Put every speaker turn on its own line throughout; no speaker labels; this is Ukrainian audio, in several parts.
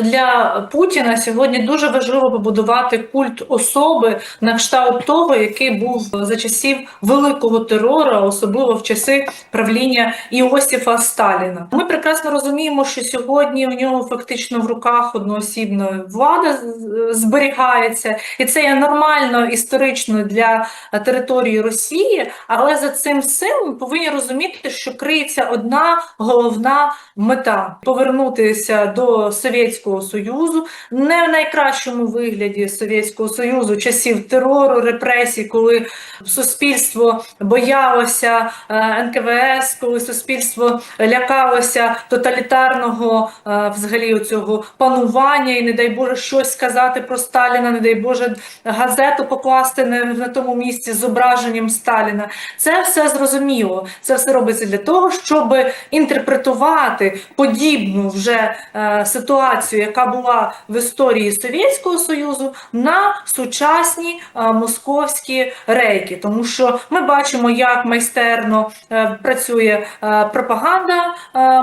Для Путіна сьогодні дуже важливо побудувати культ особи на кшталт того, який був за часів великого терору, особливо в часи правління Іосифа Сталіна. Ми прекрасно розуміємо, що сьогодні в нього фактично в руках одноосібна влада зберігається, і це є нормально історично для території Росії. Але за цим всім ми повинні розуміти, що криється одна головна мета повернутися до Совєтського Союзу, не в найкращому вигляді Совєтського Союзу, часів терору, репресій, коли суспільство боялося е, НКВС, коли суспільство лякалося тоталітарного е, взагалі цього панування, і не дай Боже щось сказати про Сталіна, не дай Боже газету покласти на, тому місці з зображенням Сталіна. Це все зрозуміло. Це все робиться для того, щоб інтерпретувати подібну вже е, ситуацію, яка була в історії Совєтського Союзу, на сучасні е, московські рейки. Тому що ми бачимо, як майстерно е, працює е, пропаганда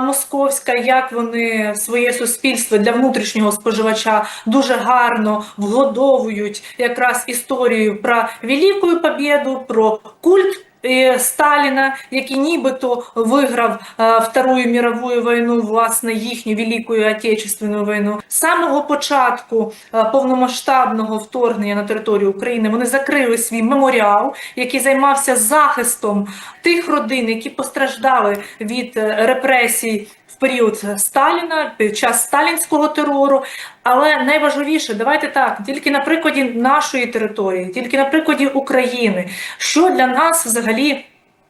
московська, як вони своє суспільство для внутрішнього споживача дуже гарно вгодовують якраз історію про Велику Побєду, про культ. Е, Сталіна, який нібито виграв е, Вторую мірову війну, власне, їхню Велику Отечественну війну. З самого початку е, повномасштабного вторгнення на територію України вони закрили свій меморіал, який займався захистом тих родин, які постраждали від репресій в період Сталіна, під час сталінського терору. Але найважливіше, давайте так, тільки на прикладі нашої території, тільки на прикладі України, що для нас взагалі.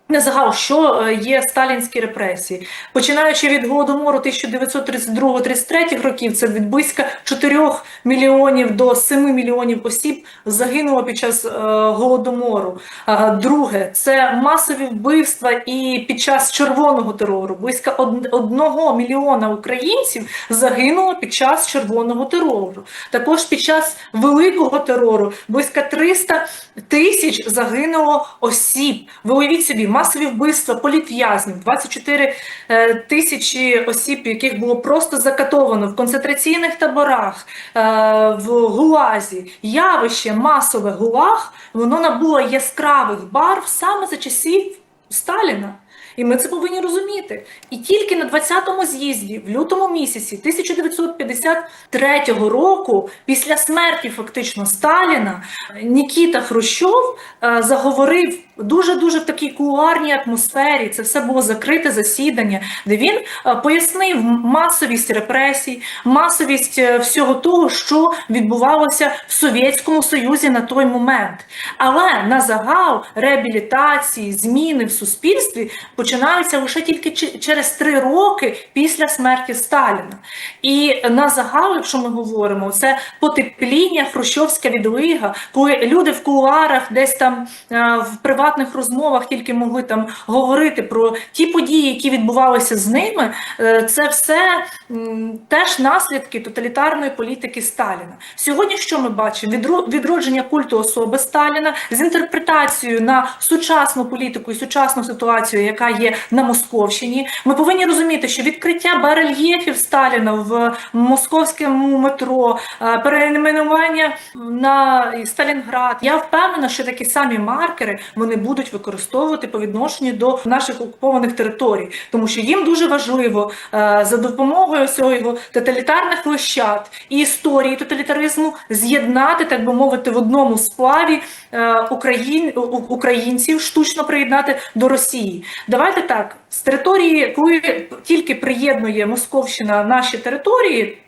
Не загал, що е, є сталінські репресії, починаючи від голодомору 1932-33 років, це від близько 4 мільйонів до 7 мільйонів осіб загинуло під час е, голодомору. А, Друге, це масові вбивства і під час червоного терору. Близько 1 мільйона українців загинуло під час червоного терору. Також під час великого терору близько 300 тисяч загинуло осіб. Ви уявіть собі, масові вбивства політв'язнів, 24 е, тисячі осіб, яких було просто закатовано в концентраційних таборах, е, в ГУЛАЗі. Явище масове ГУЛАГ, воно набуло яскравих барв саме за часів Сталіна. І ми це повинні розуміти. І тільки на 20-му з'їзді, в лютому місяці 1953 року, після смерті фактично Сталіна, Нікіта Хрущов е, заговорив дуже дуже в такій кулуарній атмосфері. Це все було закрите засідання, де він е, пояснив масовість репресій, масовість е, всього того, що відбувалося в Совєтському Союзі на той момент. Але на загал реабілітації, зміни в суспільстві починаються лише тільки через три роки після смерті Сталіна. І на загал, якщо ми говоримо, це потепління, хрущовська відлига, коли люди в кулуарах десь там е, в приватних розмовах тільки могли там говорити про ті події, які відбувалися з ними. Е, Це все теж наслідки тоталітарної політики Сталіна. Сьогодні що ми бачимо? Відродження культу особи Сталіна з інтерпретацією на сучасну політику і сучасну ситуацію, яка є на Московщині. Ми повинні розуміти, що відкриття барельєфів Сталіна в московському метро, е, перейменування на Сталінград. Я впевнена, що такі самі маркери вони будуть використовувати по відношенню до наших окупованих територій, тому що їм дуже важливо е, за допомогою цього тоталітарних лищат і історії тоталітаризму з'єднати, так би мовити, в одному сплаві е, Україн, українців штучно приєднати до Росії. Давайте так, з території, коли тільки приєднує Московщина наші території.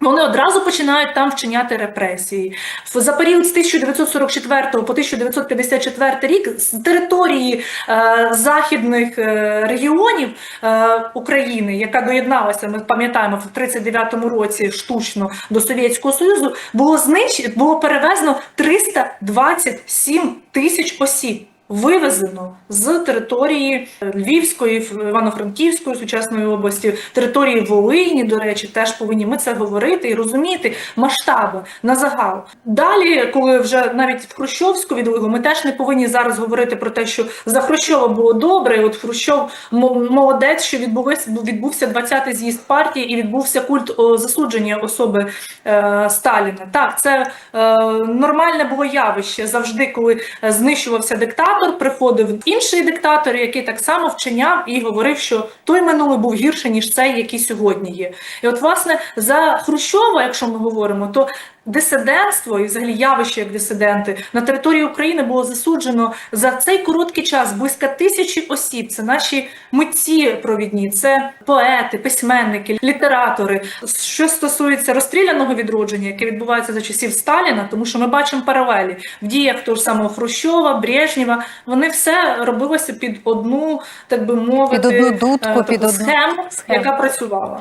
Вони одразу починають там вчиняти репресії. За період з 1944 по 1954 рік з території е, західних е, регіонів е, України, яка доєдналася, ми пам'ятаємо, в 39-му році штучно до Совєтського Союзу, було знищено, було перевезено 327 тисяч осіб. Вивезено з території Львівської, Івано-Франківської сучасної області, території Волині, до речі, теж повинні ми це говорити і розуміти масштаби на загал. Далі, коли вже навіть в Хрущовську відлигу, ми теж не повинні зараз говорити про те, що за Хрущова було добре. От Хрущов мо- молодець, що відбувся відбувся 20-й з'їзд партії і відбувся культ засудження особи е, Сталіна. Так, це е, нормальне було явище завжди, коли е, знищувався диктатор, приходив інший диктатор, який так само вчиняв і говорив, що той минулий був гірше ніж цей, який сьогодні є. І от, власне, за Хрущова, якщо ми говоримо, то дисидентство і взагалі явище як дисиденти на території України було засуджено за цей короткий час близько тисячі осіб. Це наші митці провідні, це поети, письменники, літератори. Що стосується розстріляного відродження, яке відбувається за часів Сталіна, тому що ми бачимо паралелі в діях того ж самого Хрущова, Брежнєва. Вони все робилося під одну, так би мовити,
Під одну дудку,
е,
під одну
схему,
схему.
яка працювала.